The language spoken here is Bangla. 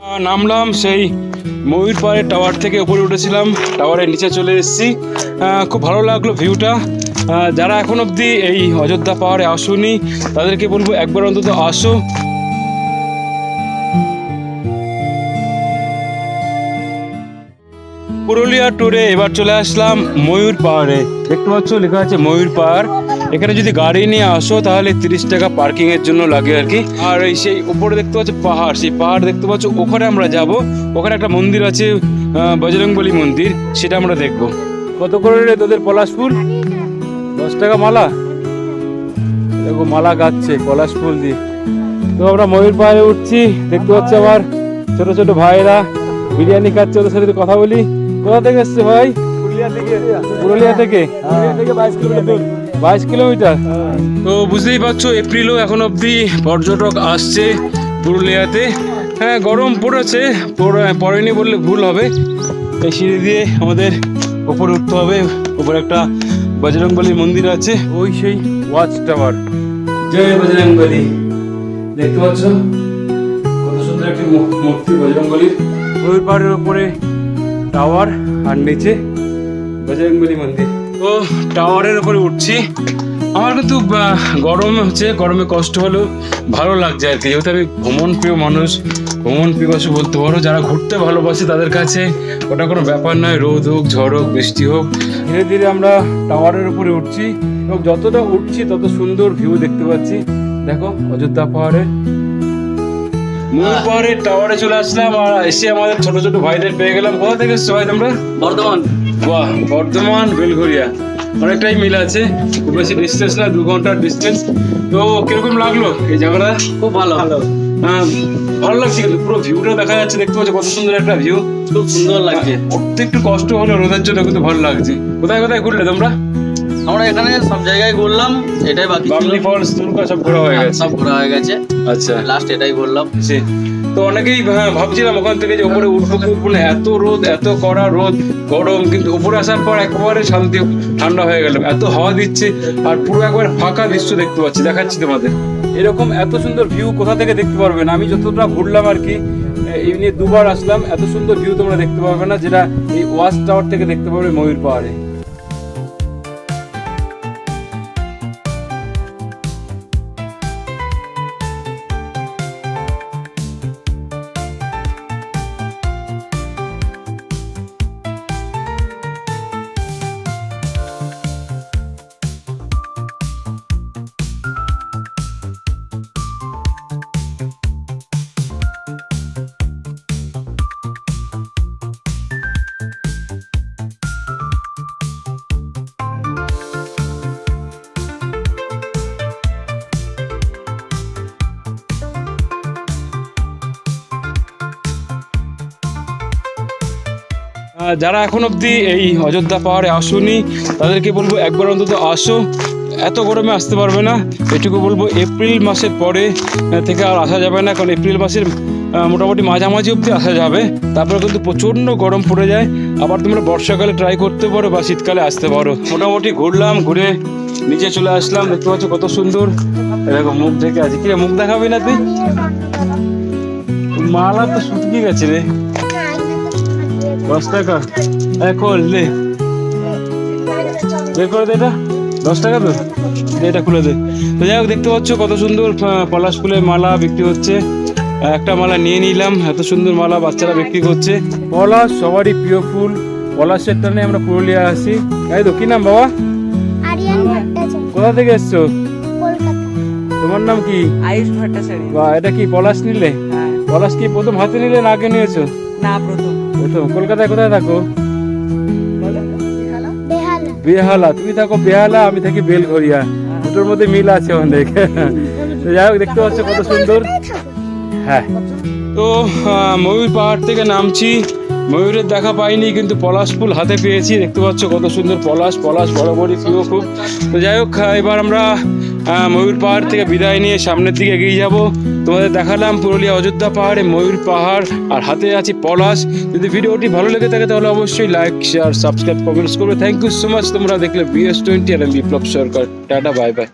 নামলাম, সেই ময়ূর পাড়ের টাওয়ার থেকে উপরে উঠেছিলাম টাওয়ারের নিচে চলে এসেছি। খুব ভালো লাগল ভিউটা যারা এখন অবধি এই অযোধ্যা পাহাড়ে আসুনি, তাদেরকে বলব একবার অন্তত আসো। পুরুলিয়া ট্যুরে এবার চলে আসলাম ময়ূর পাহাড়ে। দেখতে পাচ্ছ, লেখা আছে ময়ূর পাহাড়। এখানে যদি গাড়ি নিয়ে আসো তাহলে তিরিশ টাকা পার্কিং এর জন্য লাগে আর কি। আর এই সেই উপরে দেখতে পাচ্ছ পাহাড় সেই পাহাড় দেখতে পাচ্ছ ওখানে আমরা যাব। ওখানে একটা মন্দির আছে বজরংবলী মন্দির সেটা আমরা দেখব। কত করে রে তোদের পলাশ ফুল দশ টাকা মালা? দেখো মালা গাচ্ছে পলাশ ফুল দিয়ে। তো আমরা ময়ূর পাহাড়ে উঠছি দেখতে পাচ্ছি আমার ছোট ছোট ভাইরা বিরিয়ানি খাচ্ছে ওদের সাথে কথা বলি। কোথা থেকে এসছে ভাই? পুরুলিয়া থেকে। পুরুলিয়া থেকে? বাইশ কিলোমিটার তো বুঝতেই পারছ এপ্রিলও এখন অবধি পর্যটক আসছে পুরুলিয়াতে। হ্যাঁ গরম পড়েছে পড়ে- পড়েনি বললে ভুল হবে। এই সিঁড়ি দিয়ে আমাদের উপরে উঠতে হবে উপরে একটা বজরংবলী মন্দির আছে। ওই সেই ওয়াচ টাওয়ার। জয় বজরংবলী। দেখতে পাচ্ছ? কত সুন্দর একটি মূর্তি বজরংবলীর। ময়ূর পাহাড়ের উপরে টাওয়ার আর নিচে বজরংবলী মন্দির। তো টাওয়ারের উপরে উঠছি। আমার কিন্তু গরম হচ্ছে গরমে কষ্ট হলেও ভালো লাগছে আর কি। যেহেতু আমি ভ্রমণ প্রিয় মানুষ ভ্রমণ পিপাসু বলতে পারো যারা ঘুরতে ভালোবাসে তাদের কাছে ওটা কোনো ব্যাপার নয়। রোদ হোক ঝড় হোক বৃষ্টি হোক ধীরে ধীরে আমরা টাওয়ারের উপরে উঠছি এবং যতটা উঠছি তত সুন্দর ভিউ দেখতে পাচ্ছি। দেখো অযোধ্যা পাহাড়ে। ময়ূর পাহাড়ের টাওয়ারে চলে আসলাম আর এসে আমাদের ছোট ছোট ভাইদের পেয়ে গেলাম। কোথা থেকে এসছো ভাই তোমরা? বর্ধমান। বাহ বর্ধমান বেলঘরিয়া। অনেকটাই মিল আছে খুব বেশি ডিস্টেন্স না দু ঘণ্টার ডিস্টেন্স তো কীরকম লাগল এই জায়গাটা? খুব ভালো। আহ, ভালো লাগছে কিন্তু পুরো ভিউটা দেখা যাচ্ছে দেখতে পাচ্ছ কত সুন্দর একটা ভিউ খুব সুন্দর লাগছে। উঠতে একটু কষ্ট হলো রোদের জন্য কিন্তু ভালো লাগছে। কোথায় কোথায় ঘুরলে তোমরা? আমরা এখানে সব জায়গায় ঘুরলাম এটাই বাকি বামনি ফলস দুর্গা সব ঘোরা হয়ে হ্যাঁ, গেছে। সব ঘোরা হয়ে গেছে। আচ্ছা। লাস্ট এটাই ঘুরলাম। তো অনেকেই ভা- ভাবছিলাম ওখান থেকে যে উপরে উঠবো উঠবো না এত রোদ, এত কড়া রোদ, গরম, কিন্তু উপরে আসার পর একেবারে শান্তি, ঠান্ডা হয়ে গেল এত হাওয়া দিচ্ছে আর পুরো একবার ফাঁকা দৃশ্য দেখতে পাচ্ছি, দেখাচ্ছি তোমাদের। এরকম এত সুন্দর ভিউ কোথা থেকে দেখতে পারবে না? আমি যতটা ঘুরলাম আর কি এই নিয়ে দুবার আসলাম, এত সুন্দর ভিউ তোমরা দেখতে পারবে না, যেটা এই ওয়াচ টাওয়ার থেকে দেখতে পারবে ময়ূর পাহাড়ে। যারা এখন অবধি এই অযোধ্যা পাহাড়ে আসুনি, তাদেরকে বলব একবার অন্তত আসো। এত গরমে আসতে পারবে না। এটুকু বলব, এপ্রিল মাসের পরে থেকে আর আসা যাবে না। কারণ এপ্রিল মাসের মোটামুটি মাঝামাঝি অবধি আসা যাবে। তারপরে কিন্তু প্রচণ্ড গরম পড়ে যায়। আবার তোমরা বর্ষাকালে ট্রাই করতে পারো বা শীতকালে আসতে পারো। মোটামুটি ঘুরলাম, ঘুরে নিচে চলে আসলাম। দেখতে পাচ্ছ কত সুন্দর। এরকম মুখ ঢেকে আছে। কি মুখ দেখাবি না তুই? মালা তো শুকিয়ে গেছে রে। দশ টাকা? এখন লে বের করে দে এটা। দশ টাকা তো? দে এটা খুলে দে। তো যাই হোক দেখতে পাচ্ছ কত সুন্দর পলাশ ফুলের মালা বিক্রি হচ্ছে। একটা মালা নিয়ে নিলাম এত সুন্দর মালা বাচ্চারা বিক্রি করছে। পলাশ সবারই প্রিয় ফুল। পলাশের টানে আমরা পুরুলিয়া আসি। এই তো কি নাম বাবা? কোথা থেকে এসছো? তোমার নাম কি? আয়ুষ ভট্টাচার্য। বা এটা কি পলাশ নিলে? হ্যাঁ। পলাশ কি প্রথম হাতে নিলে না আগে নিয়েছো? না প্রথম। প্রথম কলকাতায় কোথায় থাকো? বেহালা। তুমি থাকো বেহালা আমি থাকি বেলঘরিয়া। দুটোর মধ্যে মিল আছে অনেক। তো যাই হোক দেখতে পাচ্ছ কত সুন্দর। হ্যাঁ। তো ময়ূর পাহাড় থেকে নামছি। ময়ূরের দেখা পাইনি কিন্তু পলাশ ফুল হাতে পেয়েছি। দেখতে পাচ্ছ কত সুন্দর পলাশ। পলাশ বরাবরই প্রিয় খুব। তো যাই হোক এবার আমরা ময়ূর পাহাড় থেকে বিদায় নিয়ে সামনের দিকে এগিয়ে যাব। তোমাদের দেখালাম পুরুলিয়া অযোধ্যা পাহাড়ে ময়ূর পাহাড়, আর হাতে আছে পলাশ। যদি ভিডিওটি ভালো লেগে থাকে তাহলে অবশ্যই লাইক শেয়ার সাবস্ক্রাইব কমেন্টস করবে। থ্যাংক ইউ সো মাচ তোমরা দেখলে বিএস টোয়েন্টি আর Biplab Sarkar. Tata bye bye